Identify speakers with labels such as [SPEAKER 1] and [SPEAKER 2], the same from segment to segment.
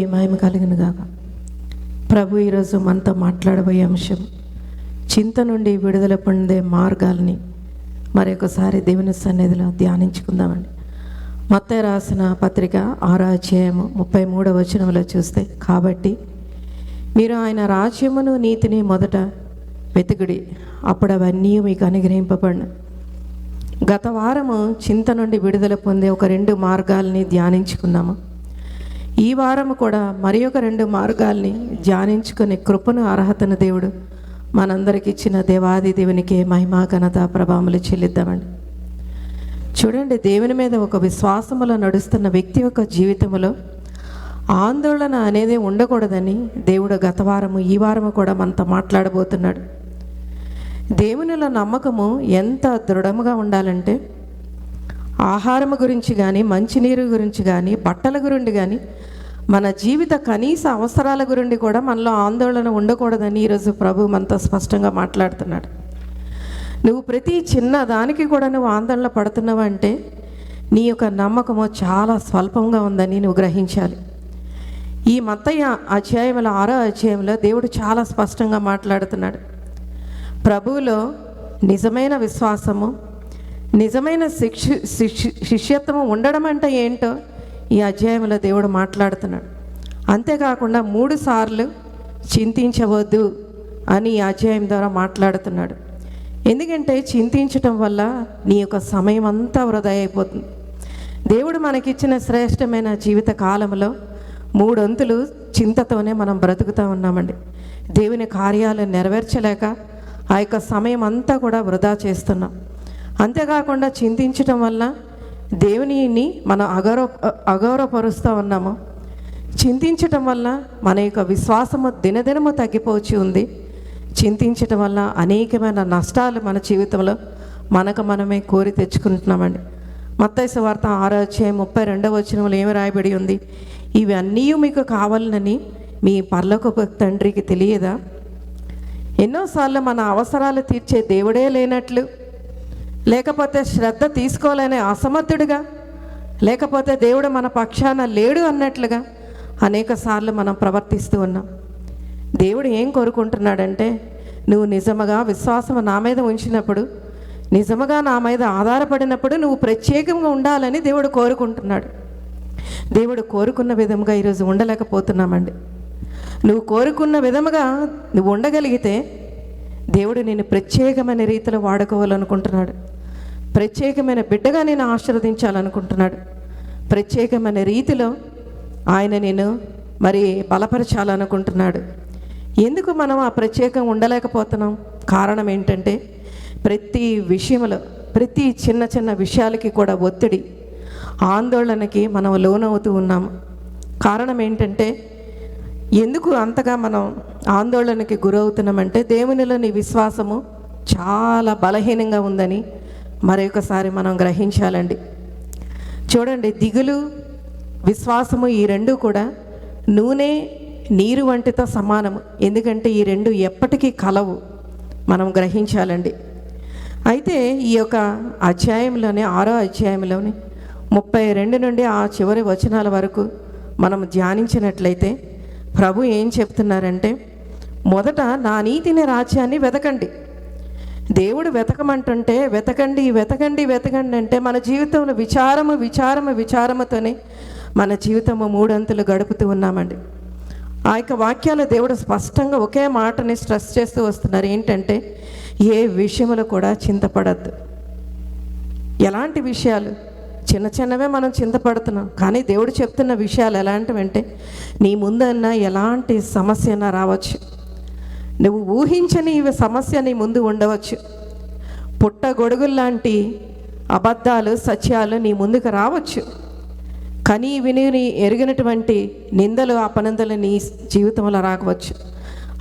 [SPEAKER 1] దేవునికి మహిమ కలిగిన గాక. ప్రభు ఈరోజు మనతో మాట్లాడబోయే అంశం చింత నుండి విడుదల పొందే మార్గాల్ని మరొకసారి దేవుని సన్నిధిలో ధ్యానించుకుందామండి. మొత్తం రాసిన పత్రిక ఆరో అధ్యాయము ముప్పై మూడవ వచనంలో చూస్తే కాబట్టి మీరు ఆయన రాజ్యమును నీతిని మొదట వెతుకుడి అప్పుడు అవన్నీ మీకు అనుగ్రహింపబడిన. గత వారము చింత నుండి విడుదల పొందే ఒక రెండు మార్గాల్ని ధ్యానించుకున్నాము. ఈ వారము కూడా మరి ఒక రెండు మార్గాల్ని ధ్యానించుకునే కృపను అర్హతను దేవుడు మనందరికి ఇచ్చిన దేవాది దేవునికి మహిమా ఘనత ప్రభావములు చెల్లిద్దామండి. చూడండి దేవుని మీద ఒక విశ్వాసములో నడుస్తున్న వ్యక్తి యొక్క జీవితంలో ఆందోళన అనేది ఉండకూడదని దేవుడు గత వారము ఈ వారము కూడా మనతో మాట్లాడబోతున్నాడు. దేవునిలో నమ్మకము ఎంత దృఢముగా ఉండాలంటే ఆహారము గురించి కానీ మంచినీరు గురించి కానీ బట్టల గురించి కానీ మన జీవిత కనీస అవసరాల గురించి కూడా మనలో ఆందోళన ఉండకూడదని ఈరోజు ప్రభు మనతో స్పష్టంగా మాట్లాడుతున్నాడు. నువ్వు ప్రతి చిన్న దానికి కూడా నువ్వు ఆందోళన పడుతున్నావు అంటే నీ యొక్క నమ్మకము చాలా స్వల్పంగా ఉందని నువ్వు గ్రహించాలి. ఈ మత్తయ్య అధ్యాయంలో ఆరో అధ్యాయంలో దేవుడు చాలా స్పష్టంగా మాట్లాడుతున్నాడు. ప్రభువులో నిజమైన విశ్వాసము నిజమైన శిక్ష శిక్ష శిష్యత్వము ఉండడం అంటే ఏంటో ఈ అధ్యాయంలో దేవుడు మాట్లాడుతున్నాడు. అంతేకాకుండా మూడు సార్లు చింతించవద్దు అని ఈ అధ్యాయం ద్వారా మాట్లాడుతున్నాడు. ఎందుకంటే చింతించటం వల్ల నీ యొక్క సమయం అంతా వృధా అయిపోతుంది. దేవుడు మనకిచ్చిన శ్రేష్టమైన జీవిత కాలంలో మూడొంతులు చింతతోనే మనం బ్రతుకుతూ ఉన్నామండి. దేవుని కార్యాలు నెరవేర్చలేక ఆ యొక్క సమయం అంతా కూడా వృధా చేస్తున్నాం. అంతేకాకుండా చింతించటం వల్ల దేవునిని మనం అగౌరవ అగౌరవపరుస్తూ ఉన్నాము. చింతించటం వల్ల మన యొక్క విశ్వాసము దినదినము తగ్గిపోచి ఉంది. చింతించటం వల్ల అనేకమైన నష్టాలు మన జీవితంలో మనకు మనమే కోరి తెచ్చుకుంటున్నామండి. మత్తైసు వార్త ఆరో అధ్యాయం ముప్పై రెండవ వచనంలో ఏమి రాయబడి ఉంది? ఇవన్నీ మీకు కావాలని మీ పర్లకు తండ్రికి తెలియదా? ఎన్నోసార్లు మన అవసరాలు తీర్చే దేవుడే లేనట్లు లేకపోతే శ్రద్ధ తీసుకోవాలనే అసమర్థుడిగా లేకపోతే దేవుడు మన పక్షాన లేడు అన్నట్లుగా అనేక సార్లు మనం ప్రవర్తిస్తూ ఉన్నాం. దేవుడు ఏం కోరుకుంటున్నాడంటే నువ్వు నిజముగా విశ్వాసం నా మీద ఉంచినప్పుడు నిజముగా నా మీద ఆధారపడినప్పుడు నువ్వు ప్రత్యేకంగా ఉండాలని దేవుడు కోరుకుంటున్నాడు. దేవుడు కోరుకున్న విధముగా ఈరోజు ఉండలేకపోతున్నామండి. నువ్వు కోరుకున్న విధముగా నువ్వు ఉండగలిగితే దేవుడు నేను ప్రత్యేకమైన రీతిలో వాడుకోవాలనుకుంటున్నాడు. ప్రత్యేకమైన బిడ్డగా నేను ఆశీర్వదించాలనుకుంటున్నాడు. ప్రత్యేకమైన రీతిలో ఆయన నేను మరి బలపరచాలనుకుంటున్నాడు. ఎందుకు మనం ఆ ప్రత్యేకం ఉండలేకపోతున్నాం? కారణం ఏంటంటే ప్రతి విషయంలో ప్రతి చిన్న చిన్న విషయాలకి కూడా ఒత్తిడి ఆందోళనకి మనం లోనవుతూ ఉన్నాము. కారణం ఏంటంటే ఎందుకు అంతగా మనం ఆందోళనకి గురవుతున్నామంటే దేవునిలో నీ విశ్వాసము చాలా బలహీనంగా ఉందని మరొకసారి మనం గ్రహించాలండి. చూడండి దిగులు విశ్వాసము ఈ రెండు కూడా నూనె నీరు వంటితో సమానము. ఎందుకంటే ఈ రెండు ఎప్పటికీ కలవు. మనం గ్రహించాలండి. అయితే ఈ యొక్క అధ్యాయంలోనే ఆరో అధ్యాయంలోని ముప్పై రెండు నుండి ఆ చివరి వచనాల వరకు మనం ధ్యానించినట్లయితే ప్రభు ఏం చెప్తున్నారంటే మొదట నా నీతిని రాజ్యాన్ని వెతకండి దేవుడు వెతకమంటుంటే వెతకండి వెతకండి వెతకండి అంటే మన జీవితంలో విచారము విచారము విచారముతోనే మన జీవితము మూడంతులు గడుపుతూ ఉన్నామండి. ఆ యొక్క వాక్యాలు దేవుడు స్పష్టంగా ఒకే మాటని స్ట్రెస్ చేస్తూ వస్తున్నారు. ఏంటంటే ఏ విషయంలో కూడా చింతపడద్దు. ఎలాంటి విషయాలు? చిన్న చిన్నవే మనం చింతపడుతున్నాం. కానీ దేవుడు చెప్తున్న విషయాలు ఎలాంటివంటే నీ ముందన్న ఎలాంటి సమస్య అయినా రావచ్చు. నువ్వు ఊహించని ఇవి సమస్య నీ ముందు ఉండవచ్చు. పుట్ట గొడుగుల్లాంటి అబద్ధాలు సత్యాలు నీ ముందుకు రావచ్చు. కనీ విని ఎరిగినటువంటి నిందలు అపనందలు నీ జీవితంలో రాకవచ్చు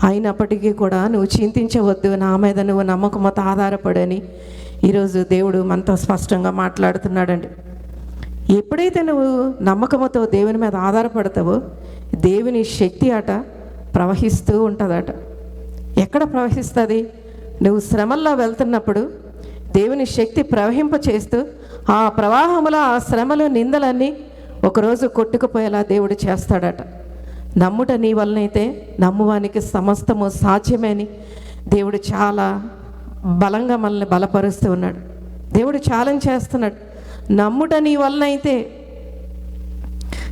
[SPEAKER 1] అయినప్పటికీ కూడా నువ్వు చింతించవద్దు. నా మీద నువ్వు నమ్మకమతో ఆధారపడని ఈరోజు దేవుడు మనతో స్పష్టంగా మాట్లాడుతున్నాడండి. ఎప్పుడైతే నువ్వు నమ్మకముతో దేవుని మీద ఆధారపడతావో దేవుని శక్తి అట ప్రవహిస్తూ ఉంటుందట. ఎక్కడ ప్రవహిస్తుంది? నువ్వు శ్రమల్లో వెళ్తున్నప్పుడు దేవుని శక్తి ప్రవహింప చేస్తూ ఆ ప్రవాహంలో ఆ శ్రమలు నిందలన్నీ ఒకరోజు కొట్టుకుపోయేలా దేవుడు చేస్తాడట. నమ్ముట నీ వలనైతే నమ్మువానికి సమస్తము సాధ్యమని దేవుడు చాలా బలంగా మనల్ని బలపరుస్తూ ఉన్నాడు. దేవుడు ఛాలెంజ్ చేస్తున్నాడు. నమ్ముట నీ వలనైతే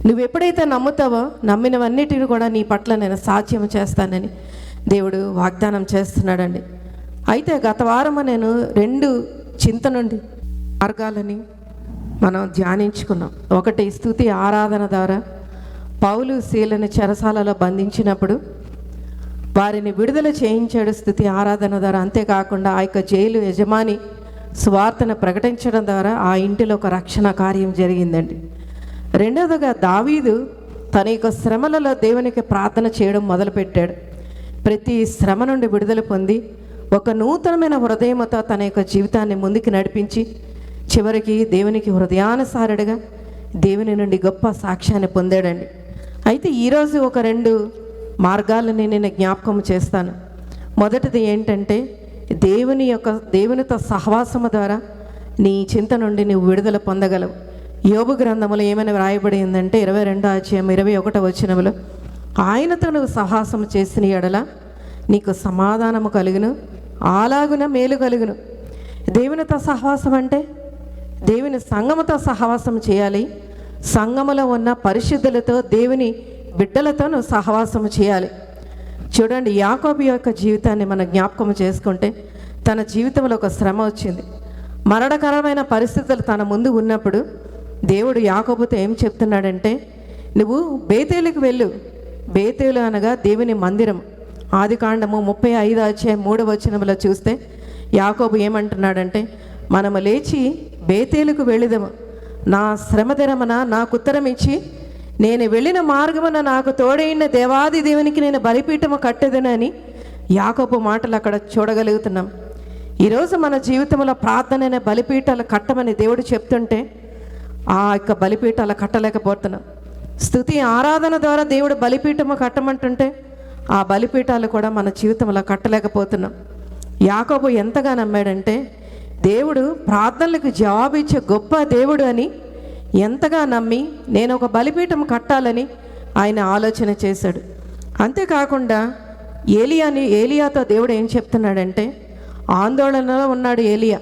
[SPEAKER 1] నువ్వు ఎప్పుడైతే నమ్ముతావో నమ్మినవన్నిటిని కూడా నీ పట్ల నేను సాధ్యం చేస్తానని దేవుడు వాగ్దానం చేస్తున్నాడండి. అయితే గత వారము నేను రెండు చింత నుండి మార్గాలని మనం ధ్యానించుకున్నాం. ఒకటి స్థుతి ఆరాధన ద్వారా పౌలు శీలని చెరసాలలో బంధించినప్పుడు వారిని విడుదల చేయించాడు స్థుతి ఆరాధన ద్వారా. అంతేకాకుండా ఆ యొక్క జైలు యజమాని స్వార్థను ప్రకటించడం ద్వారా ఆ ఇంటిలో ఒక రక్షణ కార్యం జరిగిందండి. రెండవదిగా దావీదు తన యొక్క శ్రమలలో దేవునికి ప్రార్థన చేయడం మొదలుపెట్టాడు. ప్రతి శ్రమ నుండి విడుదల పొంది ఒక నూతనమైన హృదయమత తన యొక్క జీవితాన్ని ముందుకు నడిపించి చివరికి దేవునికి హృదయానుసారుడిగా దేవుని నుండి గొప్ప సాక్ష్యాన్ని పొందాడండి. అయితే ఈరోజు ఒక రెండు మార్గాలని నేను జ్ఞాపకం చేస్తాను. మొదటిది ఏంటంటే దేవుని యొక్క దేవునితో సహవాసము ద్వారా నీ చింత నుండి నువ్వు విడుదల పొందగలవు. యోగు గ్రంథములో ఏమైనా వ్రాయబడి ఉందంటే ఇరవై రెండో అధ్యాయం ఇరవై ఒకటో వచనములో ఆయనతో నువ్వు సహాసం చేసిన ఎడల నీకు సమాధానము కలుగును అలాగున మేలు కలుగును. దేవునితో సహవాసం అంటే దేవుని సంగముతో సహవాసం చేయాలి. సంగములో ఉన్న పరిశుద్ధులతో దేవుని బిడ్డలతో నువ్వు సహవాసం చేయాలి. చూడండి యాకోబు యొక్క జీవితాన్ని మనం జ్ఞాపకం చేసుకుంటే తన జీవితంలో ఒక శ్రమ వచ్చింది. మరణకరమైన పరిస్థితులు తన ముందు ఉన్నప్పుడు దేవుడు యాకోబుతో ఏం చెప్తున్నాడంటే నువ్వు బేతేలుకు వెళ్ళు. బేతేలు అనగా దేవుని మందిరం. ఆది కాండము ముప్పై ఐదు వచ్చే మూడు వచనములో చూస్తే యాకోబు ఏమంటున్నాడంటే మనము లేచి బేతేలుకు వెళ్ళిదము. నా శ్రమ నాకు ఉత్తరం ఇచ్చి నేను వెళ్ళిన మార్గమున నాకు తోడైన దేవాది దేవునికి నేను బలిపీఠము కట్టెదనని యాకోబు మాటలు అక్కడ చూడగలుగుతున్నాం. ఈరోజు మన జీవితంలో ప్రార్థన అనే బలిపీఠాలు కట్టమని దేవుడు చెప్తుంటే ఆ యొక్క బలిపీఠాలు కట్టలేకపోతున్నాం. స్థుతి ఆరాధన ద్వారా దేవుడు బలిపీఠము కట్టమంటుంటే ఆ బలిపీఠాలు కూడా మన జీవితంలో కట్టలేకపోతున్నాం. యాకోబు ఎంతగా నమ్మాడంటే దేవుడు ప్రార్థనలకు జవాబిచ్చే గొప్ప దేవుడు అని ఎంతగా నమ్మి నేను ఒక బలిపీఠం కట్టాలని ఆయన ఆలోచన చేశాడు. అంతేకాకుండా ఏలియాని ఏలియాతో దేవుడు ఏం చెప్తున్నాడంటే ఆందోళనలో ఉన్నాడు ఏలియా.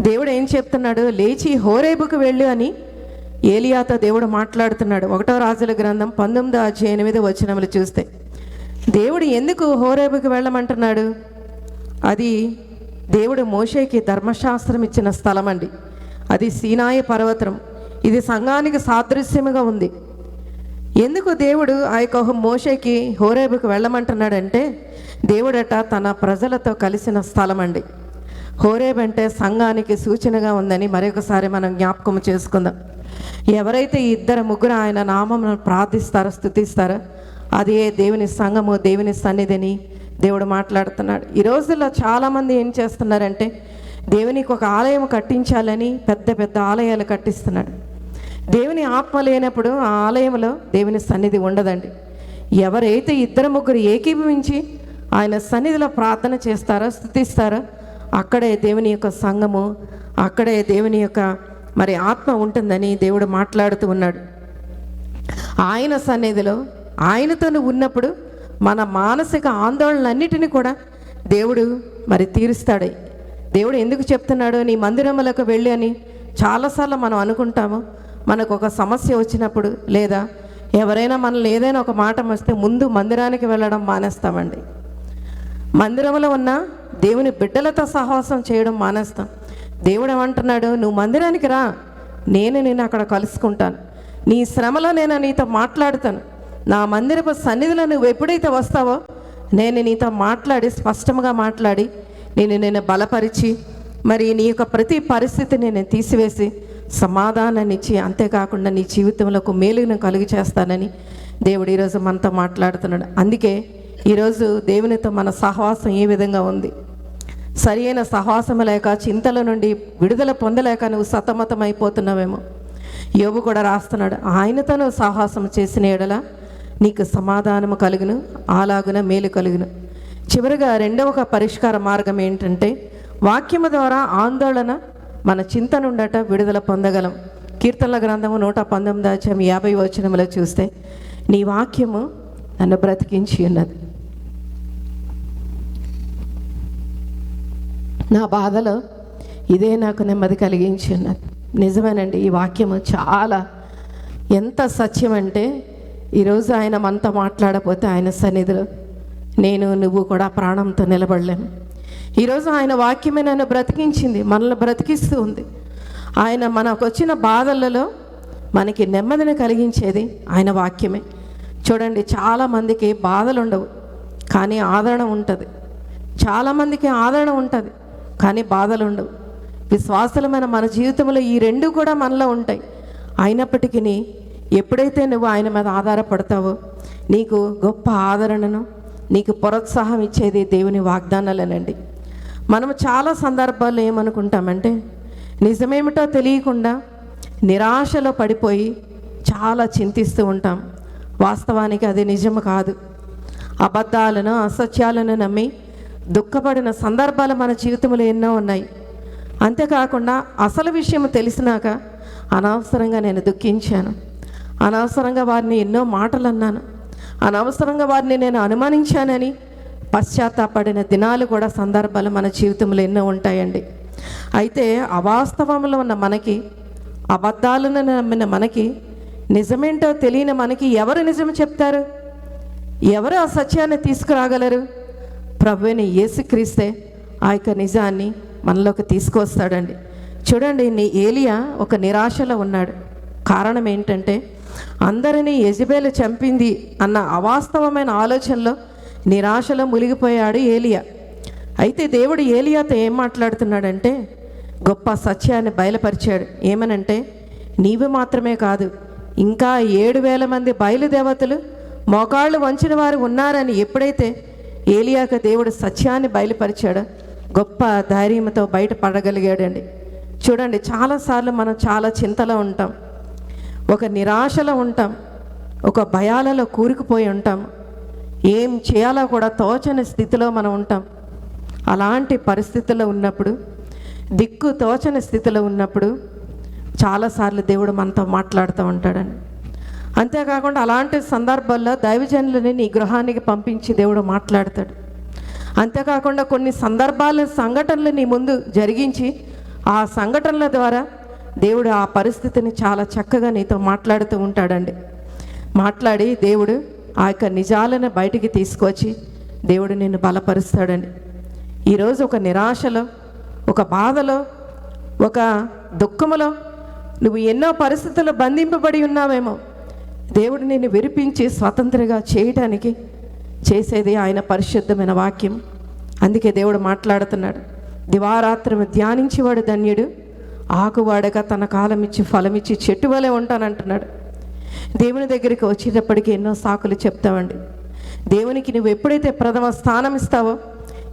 [SPEAKER 1] దేవుడు ఏం చెప్తున్నాడు? లేచి హోరేబుకు వెళ్ళు అని ఏలియాతో దేవుడు మాట్లాడుతున్నాడు. ఒకటో రాజుల గ్రంథం పంతొమ్మిదో అధ్యాయ ఎనిమిది వచనములు చూస్తే దేవుడు ఎందుకు హోరేబుకు వెళ్ళమంటున్నాడు? అది దేవుడు మోషేకి ధర్మశాస్త్రం ఇచ్చిన స్థలం అండి అది సీనాయి పర్వతం ఇది సంఘానికి సాదృశ్యముగా ఉంది. ఎందుకు దేవుడు ఆ యొక్క మోషేకి హోరేబుకు వెళ్ళమంటున్నాడంటే దేవుడట తన ప్రజలతో కలిసిన స్థలం అండి హోరేబ్ అంటే సంఘానికి సూచనగా ఉందని మరొకసారి మనం జ్ఞాపకం చేసుకుందాం. ఎవరైతే ఇద్దరు ముగ్గురు ఆయన నామం ప్రార్థిస్తారో స్థుతిస్తారో అదే దేవుని సంఘము దేవుని సన్నిధిని దేవుడు మాట్లాడుతున్నాడు. ఈ రోజుల్లో చాలామంది ఏం చేస్తున్నారంటే దేవునికి ఒక ఆలయం కట్టించాలని పెద్ద పెద్ద ఆలయాలు కట్టిస్తున్నాడు. దేవుని ఆత్మ లేనప్పుడు ఆ ఆలయంలో దేవుని సన్నిధి ఉండదండి. ఎవరైతే ఇద్దరు ముగ్గురు ఏకీభవించి ఆయన సన్నిధిలో ప్రార్థన చేస్తారో స్థుతిస్తారో అక్కడే దేవుని యొక్క సంఘము అక్కడే దేవుని యొక్క మరి ఆత్మ ఉంటుందని దేవుడు మాట్లాడుతూ ఉన్నాడు. ఆయన సన్నిధిలో ఆయనతో ఉన్నప్పుడు మన మానసిక ఆందోళనలన్నిటినీ కూడా దేవుడు మరి తీరుస్తాడు. దేవుడు ఎందుకు చెప్తున్నాడు నీ మందిరములకు వెళ్ళి అని చాలాసార్లు మనం అనుకుంటాము. మనకు ఒక సమస్య వచ్చినప్పుడు లేదా ఎవరైనా మనల్ని ఏదైనా ఒక మాట వస్తే ముందు మందిరానికి వెళ్ళడం మానేస్తామండి. మందిరంలో ఉన్న దేవుని బిడ్డలతో సహవాసం చేయడం మానేస్తాం. దేవుడు ఏమంటున్నాడు నువ్వు మందిరానికి రా. నేను నేను అక్కడ కలుసుకుంటాను. నీ శ్రమలో నేను నీతో మాట్లాడతాను. నా మందిరపు సన్నిధిలో నువ్వు ఎప్పుడైతే వస్తావో నేను నీతో మాట్లాడి స్పష్టంగా మాట్లాడి నేను నేను బలపరిచి మరి నీ యొక్క ప్రతి పరిస్థితిని నేను తీసివేసి సమాధానాన్ని ఇచ్చి అంతేకాకుండా నీ జీవితంలో ఒక మేలును కలుగు చేస్తానని దేవుడు ఈరోజు మనతో మాట్లాడుతున్నాడు. అందుకే ఈరోజు దేవునితో మన సహవాసం ఏ విధంగా ఉంది? సరి అయిన సహవాసం లేక చింతల నుండి విడుదల పొందలేక నువ్వు సతమతం అయిపోతున్నావేమో యోబు కూడా రాస్తున్నాడు ఆయనతో నువ్వు సాహసం చేసిన ఎడల నీకు సమాధానము కలుగును అలాగున మేలు కలుగును. చివరిగా రెండవ ఒక పరిష్కార మార్గం ఏంటంటే వాక్యము ద్వారా ఆందోళన మన చింత నుండట విడుదల పొందగలం. కీర్తనల గ్రంథము నూట పంతొమ్మిది యాభై వచనములో చూస్తే నీ వాక్యము నన్ను బ్రతికించి ఉన్నది. నా బాధలో ఇదే నాకు నెమ్మది కలిగించి ఉన్నది నిజమేనండి ఈ వాక్యము చాలా ఎంత సత్యం అంటే ఈరోజు ఆయన మనతో మాట్లాడపోతే ఆయన సన్నిధిలో నేను నువ్వు కూడా ప్రాణంతో నిలబడలేము. ఈరోజు ఆయన వాక్యమే నన్ను బ్రతికించింది మనల్ని బ్రతికిస్తూ ఉంది. ఆయన మనకు వచ్చిన బాధలలో మనకి నెమ్మదిని కలిగించేది ఆయన వాక్యమే. చూడండి చాలామందికి బాధలు ఉండవు కానీ ఆదరణ ఉంటుంది. చాలామందికి ఆదరణ ఉంటుంది. కానీ బాధలు ఉండవు. విశ్వాసలమైన మన జీవితంలో ఈ రెండు కూడా మనలో ఉంటాయి. అయినప్పటికీ ఎప్పుడైతే నువ్వు ఆయన మీద ఆధారపడతావో నీకు గొప్ప ఆదరణను నీకు ప్రోత్సాహం ఇచ్చేది దేవుని వాగ్దానాలేనండి. మనం చాలా సందర్భాల్లో ఏమనుకుంటామంటే నిజమేమిటో తెలియకుండా నిరాశలో పడిపోయి చాలా చింతిస్తూ ఉంటాం. వాస్తవానికి అది నిజం కాదు. అబద్ధాలను అసత్యాలను నమ్మి దుఃఖపడిన సందర్భాలు మన జీవితంలో ఎన్నో ఉన్నాయి. అంతేకాకుండా అసలు విషయం తెలిసినాక అనవసరంగా నేను దుఃఖించాను. అనవసరంగా వారిని ఎన్నో మాటలు అన్నాను. అనవసరంగా వారిని నేను అనుమానించానని పశ్చాత్తాపడిన దినాలు కూడా సందర్భాలు మన జీవితంలో ఎన్నో ఉంటాయండి. అయితే అవాస్తవంలో ఉన్న మనకి అబద్ధాలను నమ్మిన మనకి నిజమేంటో తెలియని మనకి ఎవరు నిజం చెప్తారు? ఎవరు ఆ సత్యాన్ని తీసుకురాగలరు? ప్రభుని ఏసుక్రీస్తే ఆ యొక్క నిజాన్ని మనలోకి తీసుకొస్తాడండి చూడండి నీ ఏలియా ఒక నిరాశలో ఉన్నాడు. కారణం ఏంటంటే అందరినీ యజబేలు చంపింది అన్న అవాస్తవమైన ఆలోచనలో నిరాశలో మునిగిపోయాడు ఏలియా. అయితే దేవుడు ఏలియాతో ఏం మాట్లాడుతున్నాడంటే గొప్ప సత్యాన్ని బయలుపరిచాడు. ఏమనంటే నీవు మాత్రమే కాదు ఇంకా ఏడు వేల మంది బయలుదేవతలు మోకాళ్ళు వంచిన వారు ఉన్నారని ఎప్పుడైతే ఏలియాక దేవుడు సత్యాన్ని బయలుపరిచాడు. గొప్ప ధైర్యంతో బయటపడగలిగాడండి చూడండి చాలాసార్లు మనం చాలా చింతలో ఉంటాం. ఒక నిరాశలో ఉంటాం. ఒక భయాలలో కూరుకుపోయి ఉంటాం. ఏం చేయాలో కూడా తోచని స్థితిలో మనం ఉంటాం. అలాంటి పరిస్థితుల్లో ఉన్నప్పుడు దిక్కు తోచని స్థితిలో ఉన్నప్పుడు చాలాసార్లు దేవుడు మనతో మాట్లాడుతూ ఉంటాడండి. అంతేకాకుండా అలాంటి సందర్భాల్లో దైవజనులని నీ గృహానికి పంపించి దేవుడు మాట్లాడతాడు. అంతేకాకుండా కొన్ని సందర్భాల సంఘటనలు నీ ముందు జరిగించి ఆ సంఘటనల ద్వారా దేవుడు ఆ పరిస్థితిని చాలా చక్కగా నీతో మాట్లాడుతూ ఉంటాడండి. మాట్లాడి దేవుడు ఆ యొక్క నిజాలను బయటికి తీసుకొచ్చి దేవుడు నిన్ను బలపరుస్తాడండి. ఈరోజు ఒక నిరాశలో ఒక బాధలో ఒక దుఃఖములో నువ్వు ఎన్నో పరిస్థితుల్లో బంధింపబడి ఉన్నావేమో. దేవుడు నిన్ను విరిపించి స్వతంత్రంగా చేయటానికి చేసేది ఆయన పరిశుద్ధమైన వాక్యం. అందుకే దేవుడు మాట్లాడుతున్నాడు. దివారాత్రము ధ్యానించేవాడు ధన్యుడు. ఆకువాడగా తన కాలం ఇచ్చి ఫలమిచ్చి చెట్టు వలె ఉంటానంటున్నాడు. దేవుని దగ్గరికి వచ్చేటప్పటికి ఎన్నో సాకులు చెప్తామండి. దేవునికి నువ్వు ఎప్పుడైతే ప్రథమ స్థానం ఇస్తావో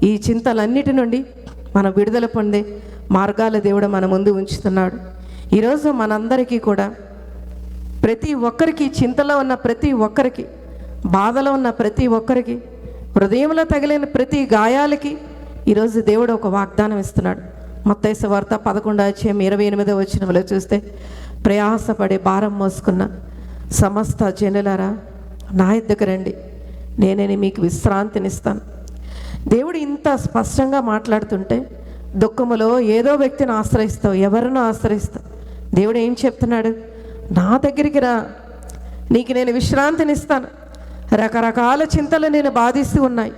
[SPEAKER 1] ఈ చింతలన్నిటి నుండి మనం విడుదల పొందే మార్గాల దేవుడు మన ముందు ఉంచుతున్నాడు. ఈరోజు మనందరికీ కూడా ప్రతి ఒక్కరికి చింతలో ఉన్న ప్రతి ఒక్కరికి బాధలో ఉన్న ప్రతి ఒక్కరికి హృదయంలో తగిలిన ప్రతి గాయాలకి ఈరోజు దేవుడు ఒక వాగ్దానం ఇస్తున్నాడు. మత్తైస వార్త పదకొండు వచ్చే ఇరవై ఎనిమిదో వచ్చినలో చూస్తే ప్రయాసపడి భారం మోసుకున్న సమస్త జనులారా నా ఇద్దరికి రండి. నేనే మీకు విశ్రాంతినిస్తాను. దేవుడు ఇంత స్పష్టంగా మాట్లాడుతుంటే దుఃఖములో ఏదో వ్యక్తిని ఆశ్రయిస్తావు ఎవరినో ఆశ్రయిస్తావు. దేవుడు ఏం చెప్తున్నాడు? నా దగ్గరికి రా. నీకు నేను విశ్రాంతినిస్తాను. రకరకాల చింతలు నేను బాధిస్తూ ఉన్నాయి.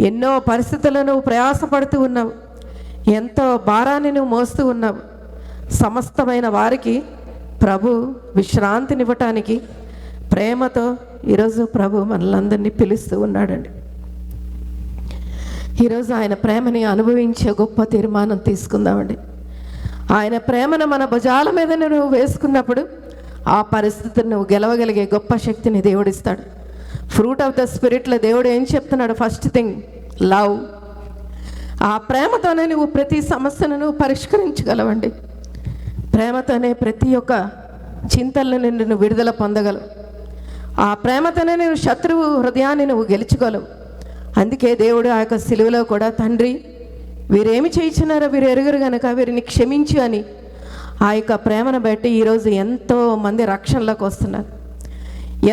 [SPEAKER 1] ఎన్నో పరిస్థితులను నువ్వు ప్రయాసపడుతూ ఉన్నావు. ఎంతో భారాన్ని నువ్వు మోస్తూ ఉన్నావు. సమస్తమైన వారికి ప్రభు విశ్రాంతినివ్వటానికి ప్రేమతో ఈరోజు ప్రభు మనలందరినీ పిలుస్తూ ఉన్నాడండి. ఈరోజు ఆయన ప్రేమని అనుభవించే గొప్ప తీర్మానం తీసుకుందామండి. ఆయన ప్రేమను మన భుజాల మీద నువ్వు వేసుకున్నప్పుడు ఆ పరిస్థితిని నువ్వు గెలవగలిగే గొప్ప శక్తిని దేవుడిస్తాడు. ఫ్రూట్ ఆఫ్ ద స్పిరిట్లో దేవుడు ఏం చెప్తున్నాడు? ఫస్ట్ థింగ్ లవ్ ఆ ప్రేమతోనే నువ్వు ప్రతి సమస్యను నువ్వు పరిష్కరించగలవండి. ప్రేమతోనే ప్రతి ఒక్క చింతలను నిన్ను నువ్వు విడుదల పొందగలవు. ఆ ప్రేమతోనే నువ్వు శత్రువు హృదయాన్ని నువ్వు గెలుచుకోలేవు. అందుకే దేవుడు ఆ యొక్క సిలువలో కూడా తండ్రి వీరేమి చేయించినారో వీరు ఎరుగురు గనక వీరిని క్షమించు అని ఆ యొక్క ప్రేమను బట్టి ఈరోజు ఎంతో మంది రక్షణలోకి వస్తున్నారు.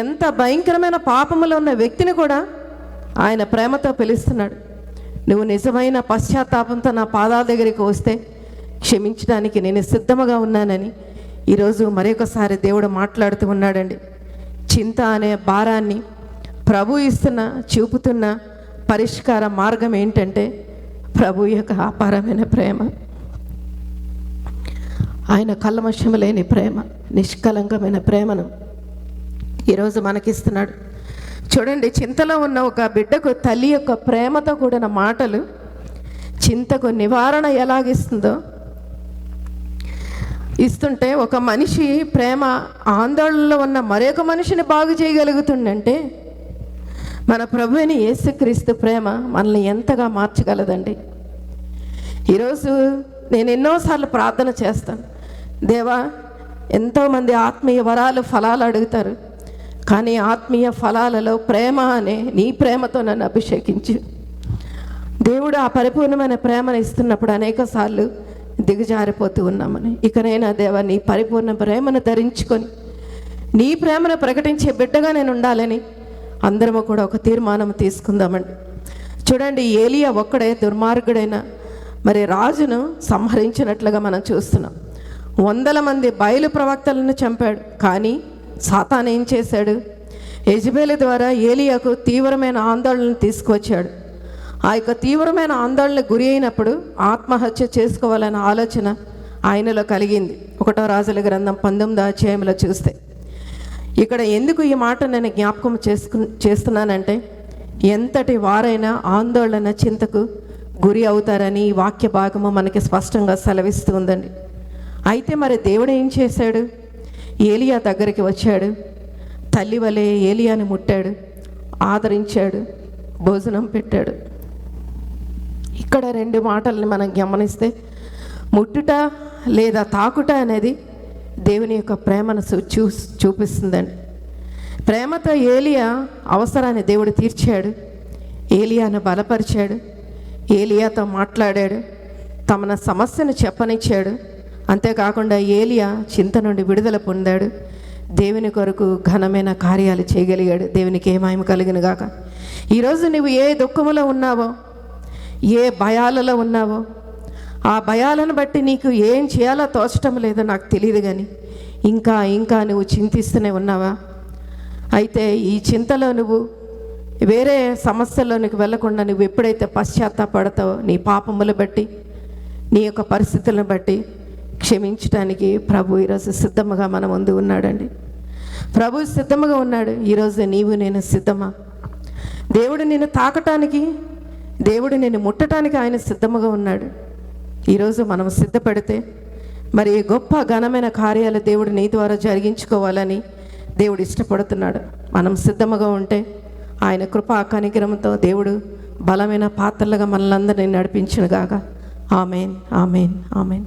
[SPEAKER 1] ఎంత భయంకరమైన పాపములో ఉన్న వ్యక్తిని కూడా ఆయన ప్రేమతో పిలుస్తున్నాడు. నువ్వు నిజమైన పశ్చాత్తాపంతో నా పాదాల దగ్గరికి వస్తే క్షమించడానికి నేను సిద్ధముగా ఉన్నానని ఈరోజు మరొకసారి దేవుడు మాట్లాడుతూ ఉన్నాడండి. చింత అనే భారాన్ని ప్రభు ఇస్తున్న చూపుతున్న పరిష్కార మార్గం ఏంటంటే ప్రభు యొక్క అపారమైన ప్రేమ. ఆయన కల్మషం లేని ప్రేమ నిష్కలంకమైన ప్రేమను ఈరోజు మనకిస్తున్నాడు. చూడండి చింతలో ఉన్న ఒక బిడ్డకు తల్లి యొక్క ప్రేమతో కూడిన మాటలు చింతకు నివారణ ఎలాగిస్తుందో. ఇస్తుంటే ఒక మనిషి ప్రేమ ఆందోళనలో ఉన్న మరొక మనిషిని బాగు చేయగలుగుతుందంటే మన ప్రభుని యేసుక్రీస్తు ప్రేమ మనల్ని ఎంతగా మార్చగలదండి. ఈరోజు నేను ఎన్నోసార్లు ప్రార్థన చేస్తాను. దేవా ఎంతోమంది ఆత్మీయ వరాలు ఫలాలు అడుగుతారు. కానీ ఆత్మీయ ఫలాలలో ప్రేమ అనే నీ ప్రేమతో నన్ను అభిషేకించు. దేవుడు ఆ పరిపూర్ణమైన ప్రేమను ఇస్తున్నప్పుడు అనేక సార్లు దిగజారిపోతూ ఉన్నామని. ఇకనైనా దేవా నీ పరిపూర్ణ ప్రేమను ధరించుకొని నీ ప్రేమను ప్రకటించే బిడ్డగా నేను ఉండాలని అందరము కూడా ఒక తీర్మానం తీసుకుందామండి. చూడండి ఏలియా ఒక్కడే దుర్మార్గుడైన మరి రాజును సంహరించినట్లుగా మనం చూస్తున్నాం. వందల మంది బయలు ప్రవక్తలను చంపాడు. కానీ సాతాన్ ఏం చేశాడు? యజబేలు ద్వారా ఏలియాకు తీవ్రమైన ఆందోళన తీసుకువచ్చాడు. ఆ యొక్క తీవ్రమైన ఆందోళన గురి అయినప్పుడు ఆత్మహత్య చేసుకోవాలనే ఆలోచన ఆయనలో కలిగింది. ఒకటో రాజుల గ్రంథం పంతొమ్మిదో అధ్యాయంలో చూస్తే. ఇక్కడ ఎందుకు ఈ మాట నేను జ్ఞాపకం చేసుకు చేస్తున్నానంటే ఎంతటి వారైనా ఆందోళన చింతకు గురి అవుతారని ఈ వాక్య భాగము మనకి స్పష్టంగా సెలవిస్తూ ఉందండి. అయితే మరి దేవుడు ఏం చేశాడు? ఏలియా దగ్గరికి వచ్చాడు. తల్లి వలె ఏలియాని ముట్టాడు. ఆదరించాడు. భోజనం పెట్టాడు. ఇక్కడ రెండు మాటల్ని మనం గమనిస్తే ముట్టుట లేదా తాకుట అనేది దేవుని యొక్క ప్రేమను చూ చూ చూపిస్తుందండి. ప్రేమతో ఏలియా అవసరాన్ని దేవుడు తీర్చాడు. ఏలియాను బలపరిచాడు. ఏలియాతో మాట్లాడాడు. తమన సమస్యను చెప్పనిచ్చాడు. అంతేకాకుండా ఏలియా చింత నుండి విడుదల పొందాడు. దేవుని కొరకు ఘనమైన కార్యాలు చేయగలిగాడు. దేవునికి ఏమాయం కలిగిన గాక. ఈరోజు నువ్వు ఏ దుఃఖములో ఉన్నావో ఏ భయాలలో ఉన్నావో ఆ భయాలను బట్టి నీకు ఏం చేయాలో తోచటం లేదో నాకు తెలియదు కానీ ఇంకా ఇంకా నువ్వు చింతిస్తూనే ఉన్నావా? అయితే ఈ చింతలో నువ్వు వేరే సమస్యల్లోనికి వెళ్ళకుండా నువ్వు ఎప్పుడైతే పశ్చాత్తాపడతావో నీ పాపములు బట్టి నీ యొక్క పరిస్థితులను బట్టి క్షమించటానికి ప్రభు ఈరోజు సిద్ధముగా మన ముందు ఉన్నాడండి. ప్రభు సిద్ధముగా ఉన్నాడు. ఈరోజు నీవు నేను సిద్ధమా? దేవుడు నిన్ను తాకటానికి దేవుడు నిన్ను ముట్టడానికి ఆయన సిద్ధముగా ఉన్నాడు. ఈరోజు మనం సిద్ధపడితే మరి గొప్ప ఘనమైన కార్యాలు దేవుడు నీ ద్వారా జరిగించుకోవాలని దేవుడు ఇష్టపడుతున్నాడు. మనం సిద్ధముగా ఉంటే ఆయన కృపా కనికరంతో దేవుడు బలమైన పాత్రలుగా మనల్ని నడిపించును గాక ఆమెన్ ఆమెన్ ఆమెన్.